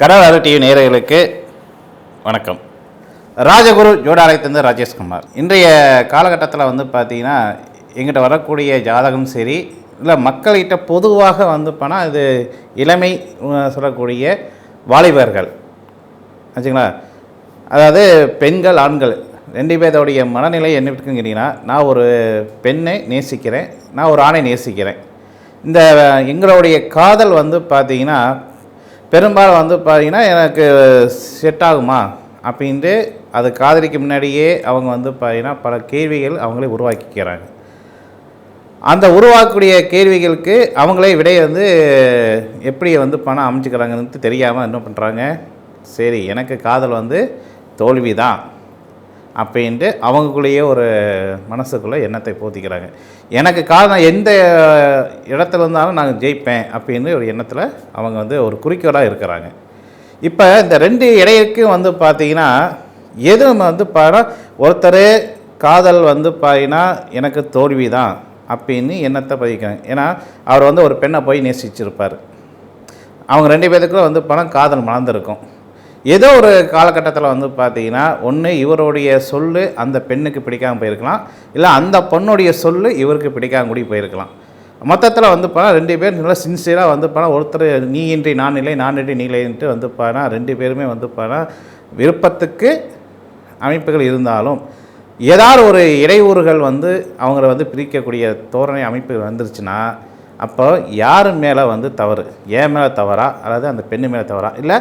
கடலாறு TV நேயர்களுக்கு வணக்கம். ராஜகுரு ஜோடாலயத்திலிருந்து ராஜேஷ்குமார் இன்றைய காலகட்டத்தில் வந்து பார்த்தீங்கன்னா எங்கிட்ட வரக்கூடிய ஜாதகம் சரி இல்லை மக்கள்கிட்ட பொதுவாக வந்து போனால் இது இளமை சொல்லக்கூடிய வாலிபர்கள். ஆச்சுங்களா? அதாவது பெண்கள் ஆண்கள் ரெண்டு பேர்த்தோடைய மனநிலை என்ன இருக்குங்கிறீங்கன்னா நான் ஒரு பெண்ணை நேசிக்கிறேன் நான் ஒரு ஆணை நேசிக்கிறேன். இந்த எங்களுடைய காதல் வந்து பார்த்தீங்கன்னா பெரும்பாலும் வந்து பார்த்தீங்கன்னா எனக்கு செட் ஆகுமா? அப்படின்ட்டு அது காதலிக்கு முன்னாடியே அவங்க வந்து பார்த்தீங்கன்னா பல கேள்விகள் அவங்களே உருவாக்கிக்கிறாங்க. அந்த உருவாக்கக்கூடிய கேள்விகளுக்கு அவங்களே விடையை வந்து எப்படி வந்து பணம் அமைச்சுக்கிறாங்கன்னு தெரியாமல் என்ன பண்ணுறாங்க சரி எனக்கு காதல் வந்து தோல்வி தான் அப்படின்ட்டு அவங்களுக்குள்ளேயே ஒரு மனசுக்குள்ளே எண்ணத்தை போத்திக்கிறாங்க. எனக்கு காரணம் எந்த இடத்துல இருந்தாலும் நான் ஜெயிப்பேன் அப்படின்னு ஒரு எண்ணத்தில் அவங்க வந்து ஒரு குறிக்கோளாக இருக்கிறாங்க. இப்போ இந்த ரெண்டு இடையிற்கும் வந்து பார்த்தீங்கன்னா எதுவும் வந்து பாரு ஒருத்தர் காதல் வந்து பார்த்தீங்கன்னா எனக்கு தோல்வி தான் அப்படின்னு எண்ணத்தை பதிக்கிறாங்க. ஏன்னா அவர் வந்து ஒரு பெண்ணை போய் நேசிச்சிருப்பார். அவங்க ரெண்டு பேருக்குள்ள வந்து பணம் காதல் மலர்ந்துருக்கும். ஏதோ ஒரு காலகட்டத்தில் வந்து பார்த்தீங்கன்னா ஒன்று இவருடைய சொல்லு அந்த பெண்ணுக்கு பிடிக்காமல் போயிருக்கலாம். இல்லை அந்த பொண்ணுடைய சொல்லு இவருக்கு பிடிக்காம கூடி போயிருக்கலாம். மொத்தத்தில் வந்து பார்த்தா ரெண்டு பேர் நல்லா சின்சியராக வந்து பார்த்தா ஒருத்தர் நீ இன்றி நான் இல்லை நான் இன்றி நீ இல்லைன்ட்டு வந்து போனால் ரெண்டு பேருமே வந்து பார்த்தா விருப்பத்துக்கு அமைப்புகள் இருந்தாலும் ஏதாவது ஒரு இடையூறுகள் வந்து அவங்கள வந்து பிரிக்கக்கூடிய தோரணை அமைப்பு வந்துருச்சுன்னா அப்போ யார் மேலே வந்து தவறு? ஏன் மேலே தவறா? அதாவது அந்த பெண்ணு மேலே தவறா? இல்லை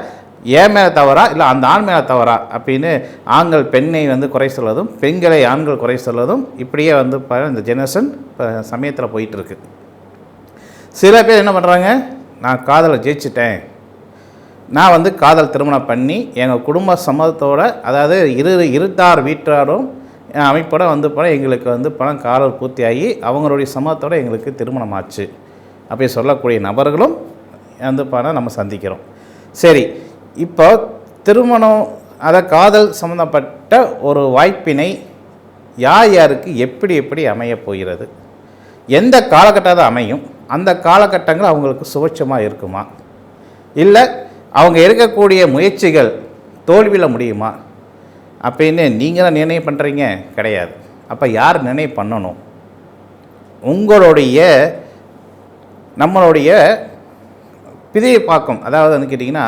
ஏன் மேலே தவறா? இல்லை அந்த ஆண் மேலே தவறா? அப்படின்னு ஆண்கள் பெண்ணை வந்து குறை சொல்வதும் பெண்களை ஆண்கள் குறை சொல்வதும் இப்படியே வந்து ப- இந்த ஜெனரேஷன் இப்போ சமயத்தில் போயிட்டுருக்கு. சில பேர் என்ன பண்ணுறாங்க நான் காதலை ஜெயிச்சிட்டேன். நான் வந்து காதல் திருமணம் பண்ணி எங்கள் குடும்ப சம்மதத்தோட அதாவது இரு இருட்டார் வீட்டாரும் என் அமைப்போட வந்து போனால் எங்களுக்கு வந்து பணம் காதல் பூர்த்தியாகி அவங்களுடைய சம்மதத்தோடு எங்களுக்கு திருமணம் ஆச்சு. அப்படி சொல்லக்கூடிய நபர்களும் வந்து பணம் நம்ம சந்திக்கிறோம். சரி இப்போ திருமணம் அதை காதல் சம்மந்தப்பட்ட ஒரு வாய்ப்பினை யார் யாருக்கு எப்படி எப்படி அமையப் போகிறது? எந்த காலகட்டத்தை அமையும்? அந்த காலகட்டங்கள் அவங்களுக்கு சுபட்சமாக இருக்குமா? இல்லை அவங்க இருக்கக்கூடிய முயற்சிகள் தோல்வியில் முடியுமா? அப்படின்னு நீங்கள் தான் நிர்ணயம் பண்ணுறீங்க கிடையாது. அப்போ யார் நிர்ணயம் பண்ணணும்? உங்களுடைய நம்மளுடைய பிதையை பார்க்கும். அதாவது வந்து கேட்டிங்கன்னா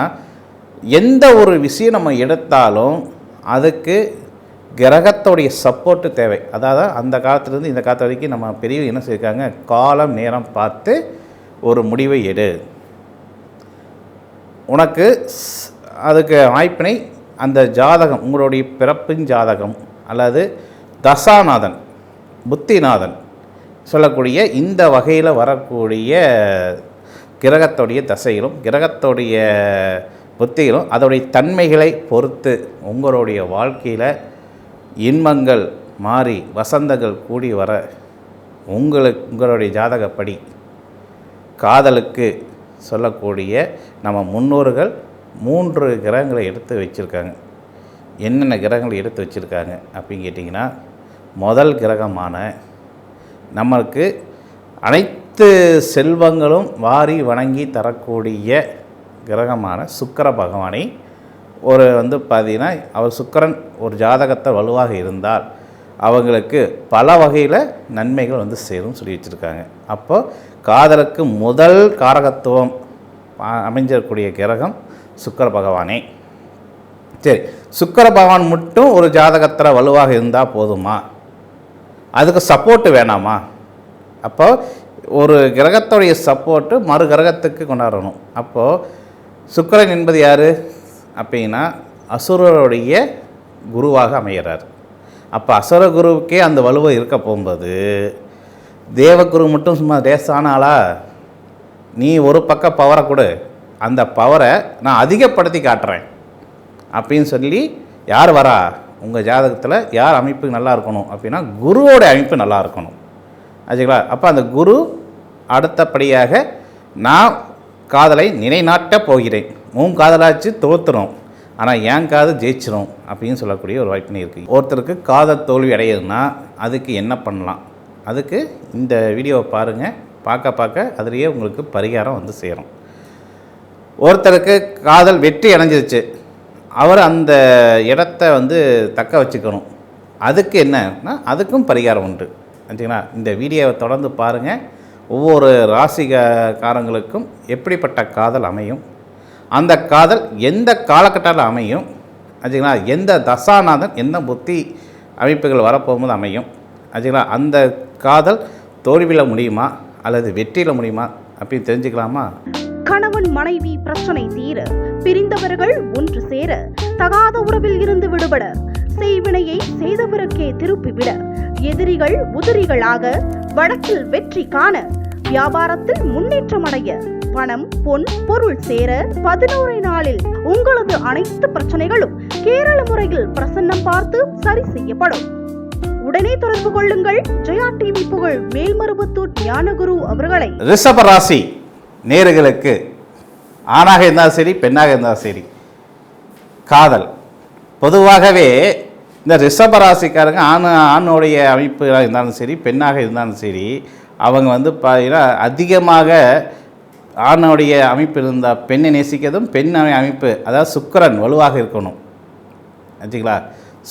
எந்த ஒரு விஷயம் நம்ம எடுத்தாலும் அதுக்கு கிரகத்தோடைய சப்போர்ட்டு தேவை. அதாவது அந்த காலத்துலேருந்து இந்த காலத்து வரைக்கும் நம்ம பெரிய என்ன செய்யிருக்காங்க காலம் நேரம் பார்த்து ஒரு முடிவை எடு. உனக்கு ஸ்- அதுக்கு வாய்ப்பினை அந்த ஜாதகம் உங்களுடைய பிறப்பின் ஜாதகம் அல்லது தசாநாதன் புத்திநாதன் சொல்லக்கூடிய இந்த வகையில் வரக்கூடிய கிரகத்துடைய தசைகளும் கிரகத்துடைய புத்திகளும் அதோடைய தன்மைகளை பொறுத்து உங்களுடைய வாழ்க்கையில் இன்பங்கள் மாறி வசந்தங்கள் கூடி வர உங்களுக்கு உங்களுடைய ஜாதகப்படி காதலுக்கு சொல்லக்கூடிய நம்ம முன்னோர்கள் மூன்று கிரகங்களை எடுத்து வச்சுருக்காங்க. என்னென்ன கிரகங்களை எடுத்து வச்சுருக்காங்க அப்படின்னு கேட்டிங்கன்னா முதல் கிரகமான நம்மளுக்கு அனைத்து செல்வங்களும் வாரி வணங்கி தரக்கூடிய கிரகமான சுக்கர பகவானை ஒரு வந்து பார்த்தீங்கன்னா அவர் சுக்கரன் ஒரு ஜாதகத்தை வலுவாக இருந்தால் அவங்களுக்கு பல வகையில் நன்மைகள் வந்து சேரும் சொல்லி வச்சுருக்காங்க. அப்போ காதலுக்கு முதல் காரகத்துவம் அ- கிரகம் சுக்கர பகவானே. சரி சுக்கர பகவான் மட்டும் ஒரு ஜாதகத்தில் வலுவாக இருந்தால் போதுமா? அதுக்கு சப்போர்ட்டு வேணாமா? அப்போ ஒரு கிரகத்துடைய சப்போர்ட்டு மறு கிரகத்துக்கு கொண்டாடணும். அப்போது சுக்கரன் என்பது யார்? அப்படின்னா அசுரருடைய குருவாக அமைகிறார் அப்போ அசுர குருவுக்கே அந்த வலுவை இருக்க போகும்போது தேவகுரு மட்டும் சும்மா லேசான நீ ஒரு பக்கம் பவரை கொடு அந்த பவரை நான் அதிகப்படுத்தி காட்டுறேன். அப்படின்னு சொல்லி யார் வரா? உங்கள் ஜாதகத்தில் யார் அமைப்பு நல்லா இருக்கணும்? அப்படின்னா குருவோட அமைப்பு நல்லா இருக்கணும். ஆச்சுங்களா? அப்போ அந்த குரு அடுத்தபடியாக நான் காதலை நிலைநாட்டப் போகிறேன். உன் காதலாச்சு தோற்றுறோம் ஆனால் என் காது ஜெயிச்சிரும் அப்படின்னு சொல்லக்கூடிய ஒரு வாய்ப்பு இருக்குது ஒருத்தருக்கு காதல் தோல்வி அடையுதுன்னா அதுக்கு என்ன பண்ணலாம்? அதுக்கு இந்த வீடியோவை பாருங்கள் பார்க்க பார்க்க அதுலேயே உங்களுக்கு பரிகாரம் வந்து சேரும். ஒருத்தருக்கு காதல் வெற்றி அடைஞ்சிருச்சு. அவர் அந்த இடத்த வந்து தக்க வச்சுக்கணும். அதுக்கு என்னன்னா அதுக்கும் பரிகாரம் உண்டு. சரிங்களா? இந்த வீடியோவை தொடர்ந்து பாருங்கள் ஒவ்வொரு ராசிகாரங்களுக்கும் எப்படிப்பட்ட காதல் அமையும்? அந்த காதல் எந்த காலகட்டத்தில் அமையும்? சரிங்களா எந்த தசாநாதன் எந்த புத்தி அமைப்புகள் வரப்போகும்போது அமையும்? சரிங்களா அந்த காதல் தோல்வியில் முடியுமா? அல்லது வெற்றியில் முடியுமா? அப்படின்னு தெரிஞ்சுக்கலாமா? கணவன் மனைவி பிரச்சனை தீர பிரிந்தவர்கள் ஒன்று சேர தகாத உறவில் இருந்து விடுபட செய்வினையை செய்தவருக்கே திருப்பிவிட எதிரிகள் உதிரிகளாக வழக்கில் வெற்றி காண வியாபாரத்தில் முன்னேற்றம் அடைய பணம் பொன் பொருள் சேர பதினோரு நாளில் உங்களது அனைத்து பிரச்சனைகளும் கேரள முறையில் பிரசன்னம் பார்த்து சரி செய்யப்படும். உடனே தொடர்பு கொள்ளுங்கள். ஜெயா டிவி புகழ் மேல்மருவத்தூர் ஞானகுரு அவர்களை. ரிஷப ராசி நேர்களுக்கு ஆணாக இருந்தாலும் சரி பெண்ணாக இருந்தாலும் சரி காதல். பொதுவாகவே இந்த ரிஷபராசிக்காரங்க ஆண் ஆணுடைய அமைப்புகளாக இருந்தாலும் சரி பெண்ணாக இருந்தாலும் சரி அவங்க வந்து பார்த்தீங்கன்னா அதிகமாக ஆணுடைய அமைப்பு இருந்தால் பெண்ணை நேசிக்கிறதும் பெண் அமைப்பு அதாவது சுக்கிரன் வலுவாக இருக்கணும். ஆச்சுங்களா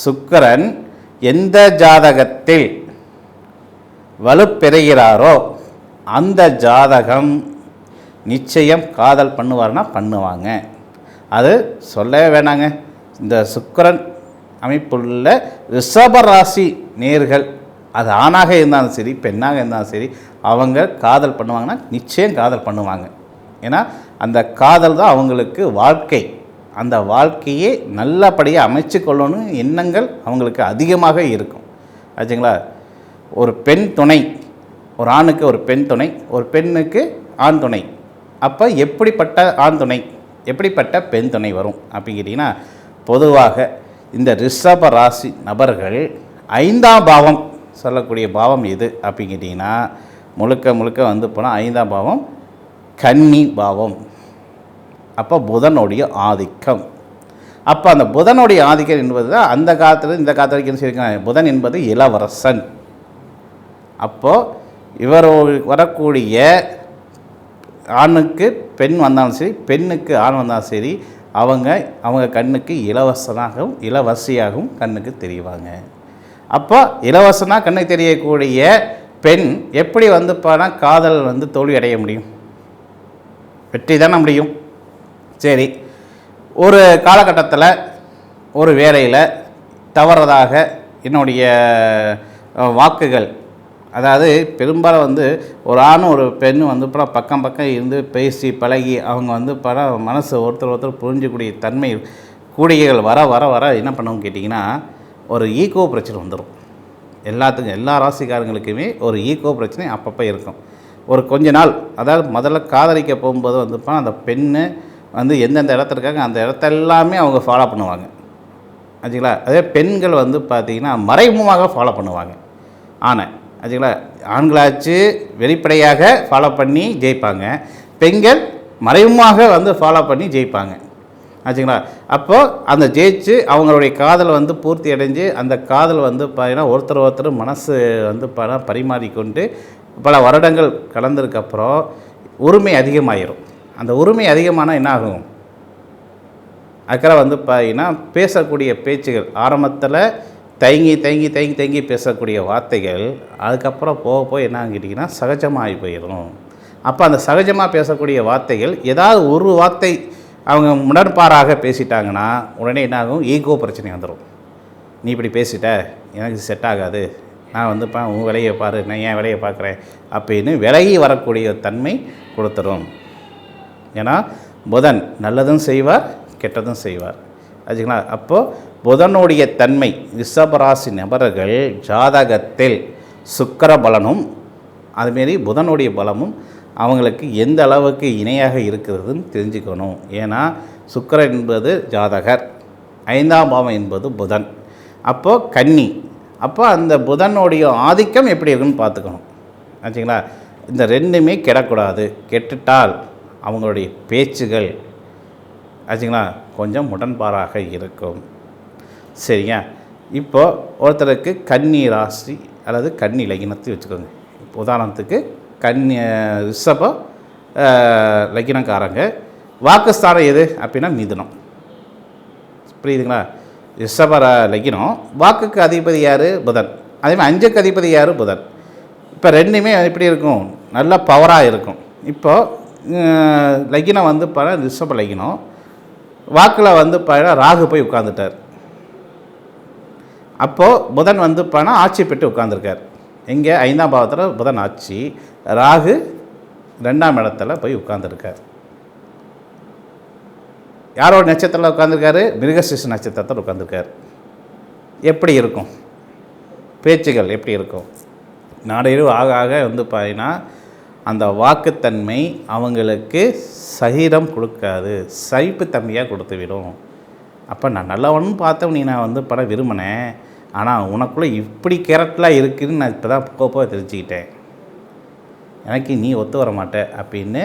சுக்கரன் எந்த ஜாதகத்தில் வலுப்பெறுகிறாரோ அந்த ஜாதகம் நிச்சயம் காதல் பண்ணுவார்னா பண்ணுவாங்க. அது சொல்லவே வேணாங்க. இந்த சுக்கரன் அமைப்புள்ள ரிஷபராசி நேர்கள். அது ஆணாக இருந்தாலும் சரி பெண்ணாக இருந்தாலும் சரி அவங்க காதல் பண்ணுவாங்கன்னா நிச்சயம் காதல் பண்ணுவாங்க. ஏன்னா அந்த காதல் தான் அவங்களுக்கு வாழ்க்கை. அந்த வாழ்க்கையே நல்லபடியாக அமைச்சு கொள்ளணும் எண்ணங்கள் அவங்களுக்கு அதிகமாக இருக்கும். ஆச்சுங்களா? ஒரு பெண் துணை ஒரு ஆணுக்கு ஒரு பெண் துணை ஒரு பெண்ணுக்கு ஆண் துணை. அப்போ எப்படிப்பட்ட ஆண் துணை எப்படிப்பட்ட பெண் துணை வரும் அப்படின்னு கேட்டிங்கன்னா பொதுவாக இந்த ரிஷப ராசி நபர்கள் ஐந்தாம் பாவம் சொல்லக்கூடிய பாவம் எது அப்படின்னு முழுக்க முழுக்க வந்து போனால் ஐந்தாம் பாவம் கன்னி பாவம். அப்போ புதனுடைய ஆதிக்கம். அப்போ அந்த புதனுடைய ஆதிக்கம் என்பது தான் அந்த காலத்தில் இந்த காலத்தில் வரைக்கும் சொல்லியிருக்காங்க புதன் என்பது இளவரசன். அப்போது இவர் வரக்கூடிய ஆணுக்கு பெண் வந்தாலும் சரி பெண்ணுக்கு ஆண் வந்தாலும் சரி அவங்க அவங்க கண்ணுக்கு இலவசனாகவும் இளவரசியாகவும் கண்ணுக்கு தெரிவாங்க. அப்போ இலவசனாக கண்ணுக்கு தெரியக்கூடிய பெண் எப்படி வந்து போனால் காதல் வந்து தோல்வி அடைய முடியும். வெற்றி தானே முடியும். சரி. ஒரு காலகட்டத்தில் ஒரு வேலையில் தவறதாக என்னுடைய வாக்குகள் அதாவது பெரும்பாலும் வந்து ஒரு ஆணும் ஒரு பெண்ணும் வந்து படம் பக்கம் பக்கம் இருந்து பேசி பழகி அவங்க வந்து படம் மனசு ஒருத்தர் ஒருத்தர் புரிஞ்சக்கூடிய தன்மை கூடியகள் வர வர வர என்ன பண்ணுவோம் கேட்டிங்கன்னா ஒரு ஈகோ பிரச்சனை வந்துடும் எல்லாத்துக்கும் எல்லா ராசிக்காரங்களுக்குமே ஒரு ஈகோ பிரச்சனை அப்பப்போ இருக்கும். ஒரு கொஞ்ச நாள் அதாவது முதல்ல காதலிக்க போகும்போது வந்து பா- அந்த பெண்ணு வந்து எந்தெந்த இடத்துல இருக்காங்க அந்த இடத்த எல்லாமே அவங்க ஃபாலோ பண்ணுவாங்க. ஆச்சுங்களா? அதே பெண்கள் வந்து பார்த்திங்கன்னா மறைமுகமாக ஃபாலோ பண்ணுவாங்க. ஆணை ஆச்சுங்களா ஆண்களாச்சு வெளிப்படையாக ஃபாலோ பண்ணி ஜெயிப்பாங்க. பெண்கள் மறைமுகமாக வந்து ஃபாலோ பண்ணி ஜெயிப்பாங்க. ஆச்சுங்களா? அப்போது அந்த ஜெயிச்சு அவங்களுடைய காதல் வந்து பூர்த்தி அடைஞ்சு அந்த காதல் வந்து பார்த்தீங்கன்னா ஒருத்தர் ஒருத்தர் மனசு வந்து ப பரிமாறிக்கொண்டு பல வருடங்கள் கலந்ததுக்கப்புறம் உரிமை அதிகமாயிரும். அந்த உரிமை அதிகமானால் என்ன ஆகும்? அக்கறை வந்து பார்த்தீங்கன்னா பேசக்கூடிய பேச்சுகள் ஆரம்பத்தில் தயங்கி தயங்கி தயங்கி தயங்கி பேசக்கூடிய வார்த்தைகள் அதுக்கப்புறம் போக போய் என்ன கேட்டிங்கன்னா சகஜமாகி போயிடும். அப்போ அந்த சகஜமாக பேசக்கூடிய வார்த்தைகள் ஏதாவது ஒரு வார்த்தை அவங்க முடன்பாறாக பேசிட்டாங்கன்னா உடனே என்னாகும் ஈகோ பிரச்சனை வந்துடும் நீ இப்படி பேசிட்ட எனக்கு செட் ஆகாது. நான் வந்து பா உன் விலையை பாரு நான் என் விலையை பார்க்குறேன் அப்படின்னு விலகி வரக்கூடிய தன்மை கொடுத்துரும். ஏன்னா புதன் நல்லதும் செய்வார் கெட்டதும் செய்வார். ஆச்சுங்களா அப்போது புதனுடைய தன்மை ரிஷபராசி நபர்கள் ஜாதகத்தில் சுக்கர பலனும் அதுமாரி புதனுடைய பலமும் அவங்களுக்கு எந்த அளவுக்கு இணையாக இருக்கிறதுன்னு தெரிஞ்சுக்கணும். ஏன்னா சுக்கிரன் என்பது ஜாதகர் ஐந்தாம் பாவம் என்பது புதன். அப்போது கன்னி. அப்போ அந்த புதனுடைய ஆதிக்கம் எப்படி இருக்குன்னு பார்த்துக்கணும். ஆச்சுங்களா இந்த ரெண்டுமே கெடக்கூடாது. கெட்டுட்டால் அவங்களுடைய பேச்சுகள் ஆச்சுங்களா? கொஞ்சம் முரண்பாடாக இருக்கும். சரிங்க. இப்போது ஒருத்தருக்கு கன்னி ராசி அல்லது கன்னி லகினத்தை வச்சுக்கோங்க. இப்போ உதாரணத்துக்கு கன்னி ரிஷப லக்கினக்காரங்க. வாக்குஸ்தானம் எது? அப்படின்னா மிதுனம். புரியுதுங்களா? ரிஷபர லக்கினம். வாக்குக்கு அதிபதி யார்? புதன். அதே மாதிரி அஞ்சுக்கு அதிபதி யார்? புதன். இப்போ ரெண்டுமே எப்படி இருக்கும்? நல்ல பவராக இருக்கும். இப்போது லக்கினம் வந்து பல ரிஷப லக்கினம். வாக்கில் வந்து பார்த்தா ராகு போய் உட்காந்துட்டார் அப்போது புதன் வந்து பார்த்தா ஆட்சி பெற்று உட்காந்துருக்கார் எங்கே ஐந்தாம் பாவத்தில் புதன் ஆட்சி ராகு ரெண்டாம் இடத்துல போய் உட்காந்துருக்கார் யாரோட நட்சத்திரத்தில் உட்காந்துருக்காரு மிருகசிஷ நட்சத்திரத்தில் உட்காந்துருக்கார் எப்படி இருக்கும்? பேச்சுகள் எப்படி இருக்கும்? நாடையிலும் ஆக ஆக வந்து பார்த்தீங்கன்னா அந்த வாக்குத்தன்மை அவங்களுக்கு சகிரம் கொடுக்காது சகிப்புத்தன்மையாக கொடுத்துவிடும். அப்போ நான் நல்லவனும் பார்த்தவன் நீ நான் வந்து படம் விரும்பினேன் ஆனால் உனக்குள்ளே இப்படி கேரக்டராக இருக்குதுன்னு நான் இப்போ தான் கோப்பாக தெரிஞ்சுக்கிட்டேன். எனக்கு நீ ஒத்து வர மாட்ட அப்படின்னு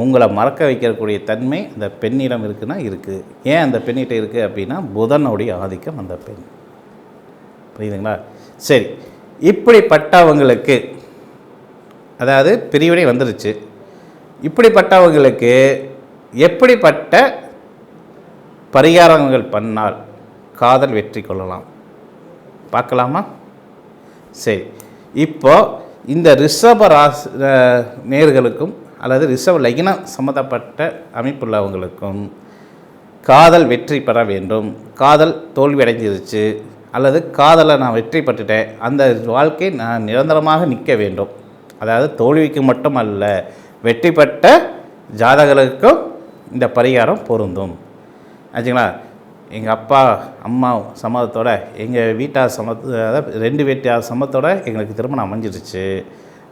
உங்களை மறக்க வைக்கக்கூடிய தன்மை அந்த பெண்ணிடம் இருக்குன்னா இருக்குது ஏன் அந்த பெண்ணிட்ட இருக்குது அப்படின்னா புதனுடைய ஆதிக்கம் அந்த பெண். புரியுதுங்களா? சரி இப்படிப்பட்டவங்களுக்கு அதாவது பிரிவினை வந்துருச்சு. இப்படிப்பட்டவங்களுக்கு எப்படிப்பட்ட பரிகாரங்கள் பண்ணால் காதல் வெற்றி கொள்ளலாம்? பார்க்கலாமா? சரி. இப்போ இந்த ரிஷப ராசி நேர்களுக்கும் அல்லது ரிஷப லகினம் சம்மந்தப்பட்ட அமைப்புள்ளவங்களுக்கும் காதல் வெற்றி பெற வேண்டும். காதல் தோல்வி அடைஞ்சிருச்சு அல்லது காதலை நான் வெற்றி பெற்றுட்டேன். அந்த வாழ்க்கை நான் நிரந்தரமாக நிற்க வேண்டும். அதாவது தோல்விக்கு மட்டும் அல்ல வெற்றி பெற்ற ஜாதகர்களுக்கும் இந்த பரிகாரம் பொருந்தும். ஆச்சுங்களா? எங்கள் அப்பா அம்மா சம்மதத்தோட எங்கள் வீட்டார் சம்மத அதாவது ரெண்டு வீட்டார் சமத்தோட எங்களுக்கு திருமணம் அமைஞ்சிருச்சு.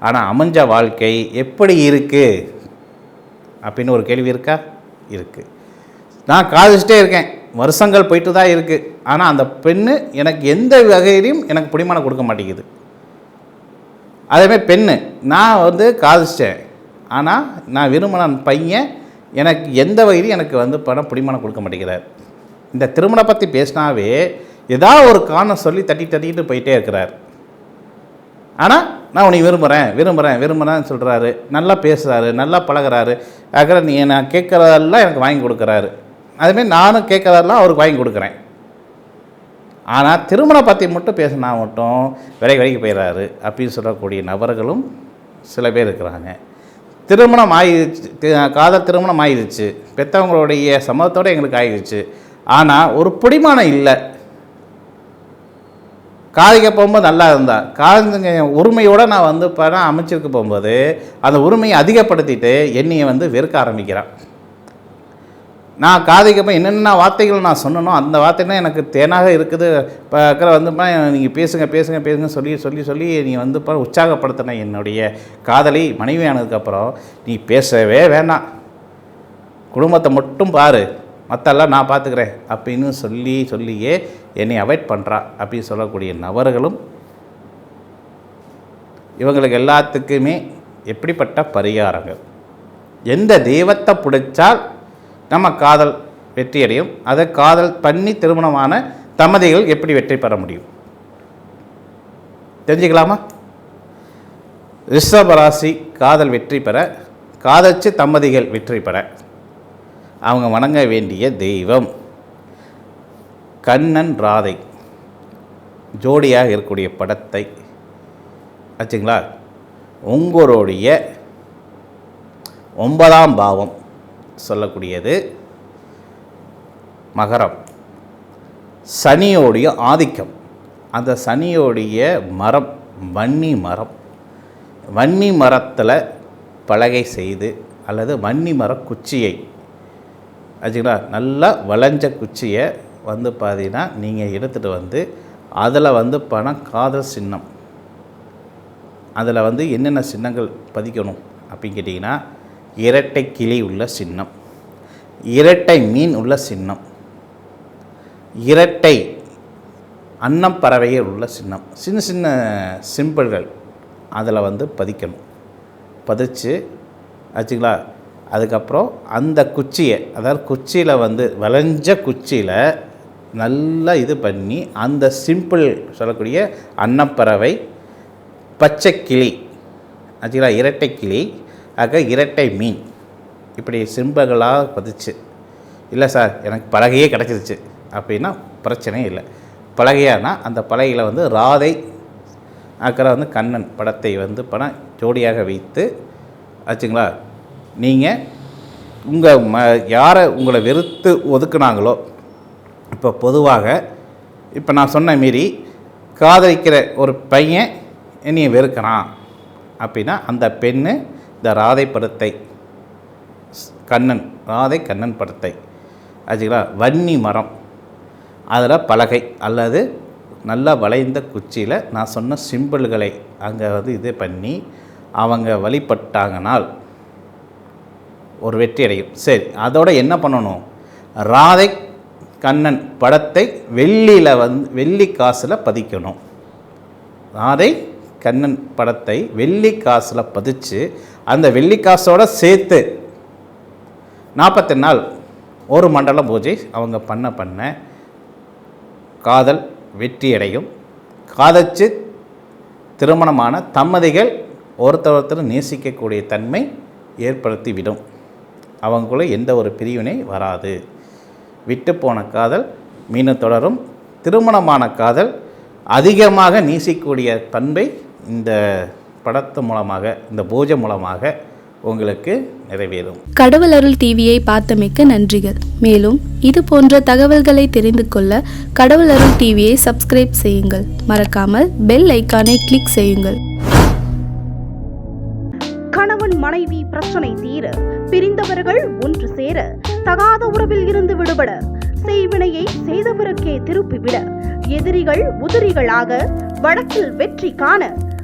ஆனால் அமைஞ்ச வாழ்க்கை எப்படி இருக்குது அப்படின்னு ஒரு கேள்வி இருக்கா? இருக்குது நான் காதிச்சிட்டே இருக்கேன். வருஷங்கள் போயிட்டு தான் இருக்குது ஆனால் அந்த பெண்ணு எனக்கு எந்த வகையிலையும் எனக்கு பிடிமானம் கொடுக்க மாட்டேங்குது. அதேமாதிரி பெண்ணு. நான் வந்து காதலிச்சிட்டேன். ஆனால் நான் விரும்பின பையன் எனக்கு எந்த வகையிலும் எனக்கு வந்து பணம் பிடிமானம் கொடுக்க மாட்டேங்கிறார். இந்த திருமணம் பற்றி பேசினாவே ஏதாவது ஒரு காரணம் சொல்லி தட்டி தட்டிட்டு போயிட்டே இருக்கிறார். ஆனால் நான் உனக்கு விரும்புகிறேன் விரும்புகிறேன் விரும்புகிறேன்னு சொல்கிறாரு நல்லா பேசுகிறாரு நல்லா பழகுறாரு. அதுக்கப்புறம் நீ நான் கேட்குறதெல்லாம் எனக்கு வாங்கி கொடுக்குறாரு. அதுமாரி நானும் கேட்குறதெல்லாம் அவருக்கு வாங்கி கொடுக்குறேன். ஆனால் திருமணம் பற்றி மட்டும் பேசினா மட்டும் விலை விலைக்கு போயிடுறாரு அப்படின்னு சொல்லக்கூடிய நபர்களும் சில பேர் இருக்கிறாங்க. திருமணம் ஆயிடுச்சு காதல் திருமணம் ஆயிடுச்சு பெற்றவங்களுடைய சம்மதத்தோடு எங்களுக்கு ஆயிடுச்சு. ஆனால் ஒரு பிடிமானம் இல்லை. காதிக்க போகும்போது நல்லா இருந்தா. காதுங்க உரிமையோடு நான் வந்து பணம் அமைச்சிருக்கு போகும்போது அந்த உரிமையை அதிகப்படுத்திட்டு என்னையை வந்து வெறுக்க ஆரம்பிக்கிறான் நான் காதிக்க என்னென்ன வார்த்தைகள் நான் சொன்னனோ அந்த வார்த்தைனா எனக்கு தேனாக இருக்குது. இப்போ பக்கிற வந்து நீங்கள் பேசுங்க பேசுங்க பேசுங்க சொல்லி சொல்லி சொல்லி நீ வந்து பா உற்சாகப்படுத்தின என்னுடைய காதலி மனைவி ஆனதுக்கப்புறம் நீ பேசவே வேணாம். குடும்பத்தை மட்டும் பாரு. மற்றெல்லாம் நான் பார்த்துக்கிறேன் அப்படின்னு சொல்லி சொல்லியே என்னை அவாய்ட் பண்ணுறா அப்படின்னு சொல்லக்கூடிய நபர்களும் இவங்களுக்கு எல்லாத்துக்குமே எப்படிப்பட்ட பரிகாரங்கள்? எந்த தெய்வத்தை பிடிச்சால் நம்ம காதல் வெற்றியடையும். அதை காதல் பண்ணி திருமணமான தம்பதிகள் எப்படி வெற்றி பெற முடியும்? தெரிஞ்சுக்கலாமா? ரிஷபராசி காதல் வெற்றி பெற காதச்சு தம்பதிகள் வெற்றி பெற அவங்க வணங்க வேண்டிய தெய்வம் கண்ணன் ராதை. ஜோடியாக இருக்கக்கூடிய படத்தை ஆச்சுங்களா உங்களுடைய ஒன்பதாம் பாவம். சொல்லக்கூடியது மகரம். சனியோடைய ஆதிக்கம். அந்த சனியோடைய மரம் வன்னி மரம். வன்னி மரத்தில் பலகை செய்து அல்லது வன்னி மர குச்சியை ஆச்சுங்களா? நல்லா வளைஞ்ச குச்சியை வந்து பார்த்தீங்கன்னா நீங்கள் எடுத்துகிட்டு வந்து அதில் வந்து பணம் காதல் சின்னம். அதில் வந்து என்னென்ன சின்னங்கள் பதிக்கணும் அப்படின்னு கேட்டிங்கன்னா இரட்டை கிளி உள்ள சின்னம். இரட்டை மீன் உள்ள சின்னம். இரட்டை அன்னம் பறவையில் உள்ள சின்னம். சின்ன சின்ன சிம்பிள்கள் அதில் வந்து பதிக்கணும். பதிச்சு ஆச்சுங்களா? அதுக்கப்புறம் அந்த குச்சியை அதாவது குச்சியில் வந்து வளைஞ்ச குச்சியில் நல்லா இது பண்ணி அந்த சிம்பிள் சொல்லக்கூடிய அன்னப்பறவை பச்சை கிளி ஆச்சுங்களா? இரட்டை கிளி ஆக இரட்டை மீன். இப்படி சிம்பங்களாக பதிச்சு இல்லை சார் எனக்கு பலகையே கிடச்சிருச்சு. அப்படின்னா பிரச்சனையே இல்லை. பலகையானா அந்த பலகையில் வந்து ராதை அக்கறை வந்து கண்ணன் படத்தை வந்து படம் ஜோடியாக வைத்து ஆச்சுங்களா நீங்கள் உங்கள் ம யாரை உங்களை வெறுத்து ஒதுக்குனாங்களோ இப்போ பொதுவாக இப்போ நான் சொன்ன மாரி காதலிக்கிற ஒரு பையன் என்னையை வெறுக்கிறான். அப்படின்னா அந்த பெண்ணு இந்த ராதை படத்தை கண்ணன் ராதை கண்ணன் படத்தை. ஆச்சுங்களா? வன்னி மரம். அதில் பலகை அல்லது நல்லா வளைந்த குச்சியில் நான் சொன்ன சிம்பிள்களை அங்கே வந்து இது பண்ணி அவங்க வழிபட்டாங்கனால் ஒரு வெற்றி அடையும். சரி அதோட என்ன பண்ணணும்? ராதை கண்ணன் படத்தை வெள்ளியில் வந்து வெள்ளி காசில் பதிக்கணும். ராதை கண்ணன் படத்தை வெள்ளி காசில் பதிச்சு அந்த வெள்ளி காசோட சேர்த்து நாற்பத்தி நாள் ஒரு மண்டல பூஜை அவங்க பண்ண பண்ண காதல் வெற்றியடையும். காதச்சு திருமணமான தம்மதிகள் ஒருத்தர் ஒருத்தர் நேசிக்கக்கூடிய தன்மை ஏற்படுத்திவிடும். அவங்களுக்குள்ளே எந்த ஒரு பிரிவினை வராது. விட்டு போன காதல் மீண்டும் தொடரும். திருமணமான காதல் அதிகமாக நேசிக்கக்கூடிய பண்பை இந்த படத்து மூலமாக இந்த பூஜை மூலமாக உங்களுக்கு நிறைவேறும். கடவுள் அருள் டிவியை பார்த்தமைக்க நன்றிகள். மேலும் இது போன்ற தகவல்களை தெரிந்து கொள்ள கடவுள் அருள் டிவியை சப்ஸ்கிரைப் செய்யுங்கள். மறக்காமல் பெல் ஐக்கானை கிளிக் செய்யுங்கள். கணவன் மனைவி பிரச்சனை தீர பிரிந்தவர்கள் ஒன்று சேர தகாத உறவில் இருந்து விடுபட செய்வினையை செய்தவருக்கே திருப்பிவிட எதிரிகள் உதிரிகளாக வழக்கில் வெற்றி காண